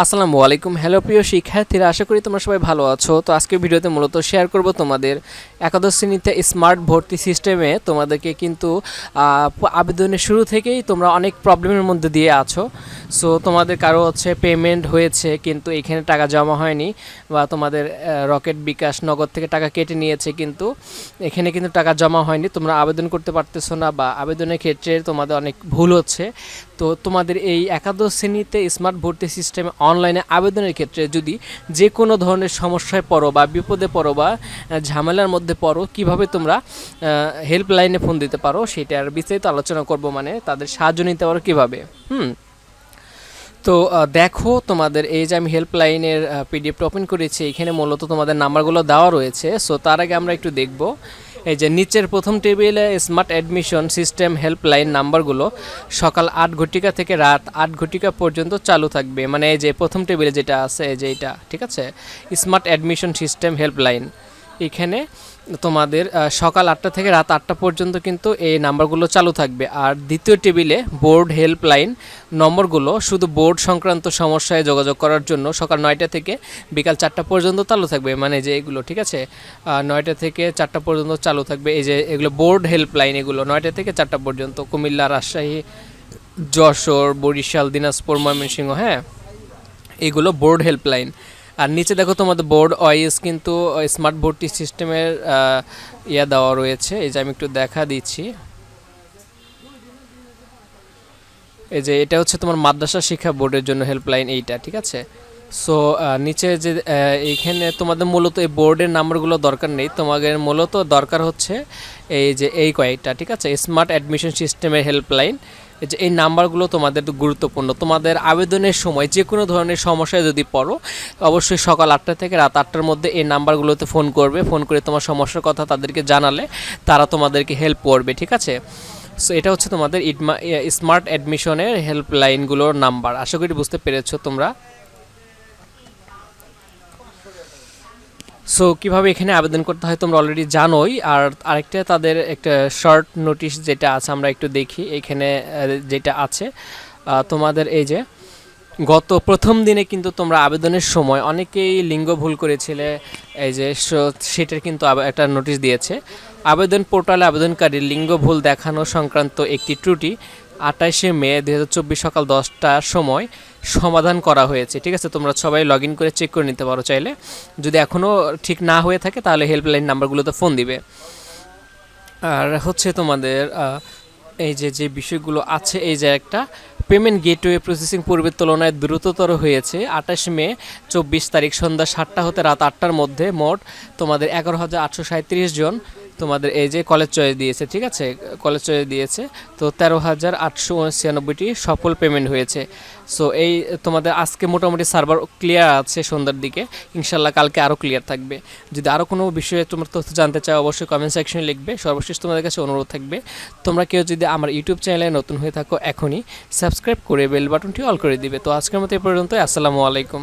আসসালামু আলাইকুম। হ্যালো প্রিয় শিক্ষার্থীরা, আশা করি তোমরা সবাই ভালো আছো। তো আজকের ভিডিওতে মূলত শেয়ার করব তোমাদের একাদশ শ্রেণীতে স্মার্ট ভর্তি সিস্টেমে তোমাদেরকে কিন্তু আবেদনের শুরু থেকেই তোমরা অনেক প্রবলেমের মধ্যে দিয়ে আছো। সো তোমাদের কারও হচ্ছে পেমেন্ট হয়েছে, কিন্তু এখানে টাকা জমা হয়নি, বা তোমাদের রকেট বিকাশ নগদ থেকে টাকা কেটে নিয়েছে, কিন্তু এখানে কিন্তু টাকা জমা হয়নি। তোমরা আবেদন করতে পারতেছো না, বা আবেদনের ক্ষেত্রে তোমাদের অনেক ভুল হচ্ছে। তো তোমাদের এই একাদশ শ্রেণীতে স্মার্ট ভর্তি সিস্টেমে অনলাইনে আবেদনের ক্ষেত্রে যদি যে কোনো ধরনের সমস্যায় পড়ো বা বিপদে পড়ো বা ঝামেলার মধ্যে পড়ো, কীভাবে তোমরা হেল্পলাইনে ফোন দিতে পারো সেটার বিস্তারিত আলোচনা করব মানে তাদের সাহায্য নিতে পারো কীভাবে। হুম। তো দেখো তোমাদের এই যে আমি হেল্পলাইনের পিডিএফটা ওপেন করেছি, এখানে মূলত তোমাদের নাম্বারগুলো দেওয়া রয়েছে সো তার আগে আমরা একটু দেখব। এই যে নিচের প্রথম টেবিলে স্মার্ট অ্যাডমিশন সিস্টেম হেল্পলাইন নাম্বারগুলো সকাল আট ঘটিকা থেকে রাত আট ঘটিকা পর্যন্ত চালু থাকবে। মানে এই যে প্রথম টেবিলে যেটা আছে, এই যে এটা, ঠিক আছে? স্মার্ট অ্যাডমিশন সিস্টেম হেল্পলাইন এখানে তোমাদের সকাল আটটা থেকে রাত আটটা পর্যন্ত কিন্তু এই নাম্বারগুলো চালু থাকবে। আর দ্বিতীয় টেবিলে বোর্ড হেল্পলাইন নম্বরগুলো শুধু বোর্ড সংক্রান্ত সমস্যায় যোগাযোগ করার জন্য সকাল নয়টা থেকে বিকাল চারটা পর্যন্ত চালু থাকবে। মানে যে এগুলো, ঠিক আছে? নয়টা থেকে চারটা পর্যন্ত চালু থাকবে। এই যে এগুলো বোর্ড হেল্পলাইন, এগুলো নয়টা থেকে চারটা পর্যন্ত। কুমিল্লা, রাজশাহী, যশোর, বরিশাল, দিনাজপুর, ময়মনসিংহ হ্যাঁ? এগুলো বোর্ড হেল্পলাইন। আর নিচে দেখো তোমাদের বোর্ড ওয়াইজ কিন্তু স্মার্ট বোর্ডটি সিস্টেমের ইয়া দেওয়া রয়েছে। এই যে আমি একটু দেখা দিচ্ছি। এই যে এটা হচ্ছে তোমার মাদ্রাসা শিক্ষা বোর্ডের জন্য হেল্পলাইন এইটা, ঠিক আছে? সো নিচে যে এইখানে তোমাদের মূলত এই বোর্ডের নাম্বারগুলো দরকার নেই। তোমাদের মূলত দরকার হচ্ছে এই যে, এই কয়েকটা, ঠিক আছে? স্মার্ট অ্যাডমিশন সিস্টেমের হেল্পলাইন যে, এই নাম্বারগুলো তোমাদের গুরুত্বপূর্ণ। তোমাদের আবেদনের সময় যে কোনো ধরনের সমস্যায় যদি পড়ো, অবশ্যই সকাল আটটা থেকে রাত আটটার মধ্যে এই নাম্বারগুলোতে ফোন করবে। ফোন করে তোমার সমস্যার কথা তাদেরকে জানালে তারা তোমাদেরকে হেল্প করবে, ঠিক আছে? সো এটা হচ্ছে তোমাদের স্মার্ট অ্যাডমিশনের হেল্পলাইনগুলোর নাম্বার। আশা করি বুঝতে পেরেছ তোমরা। সো কীভাবে এখানে আবেদন করতে হয় তোমরা অলরেডি জানোই, আর আরেকটা তাদের একটা শর্ট নোটিশ যেটা আছে, আমরা একটু দেখি এখানে যেটা আছে। তোমাদের এই যে, গত প্রথম দিনে কিন্তু তোমরা আবেদনের সময় অনেকেই লিঙ্গ ভুল করেছিলে, এই যে সেটার কিন্তু একটা নোটিশ দিয়েছে। আবেদন পোর্টালে আবেদনকারী লিঙ্গ ভুল দেখানো সংক্রান্ত একটি ত্রুটি আঠাশে মে দু হাজার চব্বিশ সকাল দশটার সময় সমাধান করা হয়েছে। ঠিক আছে, তোমরা সবাই লগ করে চেক করে নিতে পারো চাইলে। যদি এখনও ঠিক না হয়ে থাকে, তাহলে হেল্পলাইন নাম্বারগুলোতে ফোন দিবে। আর হচ্ছে তোমাদের এই যে যে বিষয়গুলো আছে, এই যে একটা পেমেন্ট গেটওয়ে প্রসেসিং পূর্বের তুলনায় দ্রুততর হয়েছে। আঠাশ মে চব্বিশ তারিখ সন্ধ্যা সাতটা হতে রাত আটটার মধ্যে মোট তোমাদের এগারো হাজার আটশো সাঁত্রিশ জন তোমাদের এই যে কলেজ চয়েস দিয়েছে, ঠিক আছে? কলেজ চয়েস দিয়েছে, তো তেরো হাজার আটশো ছিয়ানব্বইটি সফল পেমেন্ট হয়েছে। সো এই তোমাদের আজকে মোটামুটি সার্ভার ক্লিয়ার আছে সন্ধ্যার দিকে। ইনশাল্লাহ কালকে আরও ক্লিয়ার থাকবে। যদি আরও কোনো বিষয়ে তোমার তথ্য জানতে চাও, অবশ্যই কমেন্ট সেকশনে লিখবে। সর্বশেষ তোমাদের কাছে অনুরোধ থাকবে, তোমরা কেউ যদি আমার ইউটিউব চ্যানেলে নতুন হয়ে থাকো এখনই সাবস্ক্রাইব করে বেল বাটনটি অল করে দিবে। তো আজকের মতো এ পর্যন্ত আসসালামু আলাইকুম।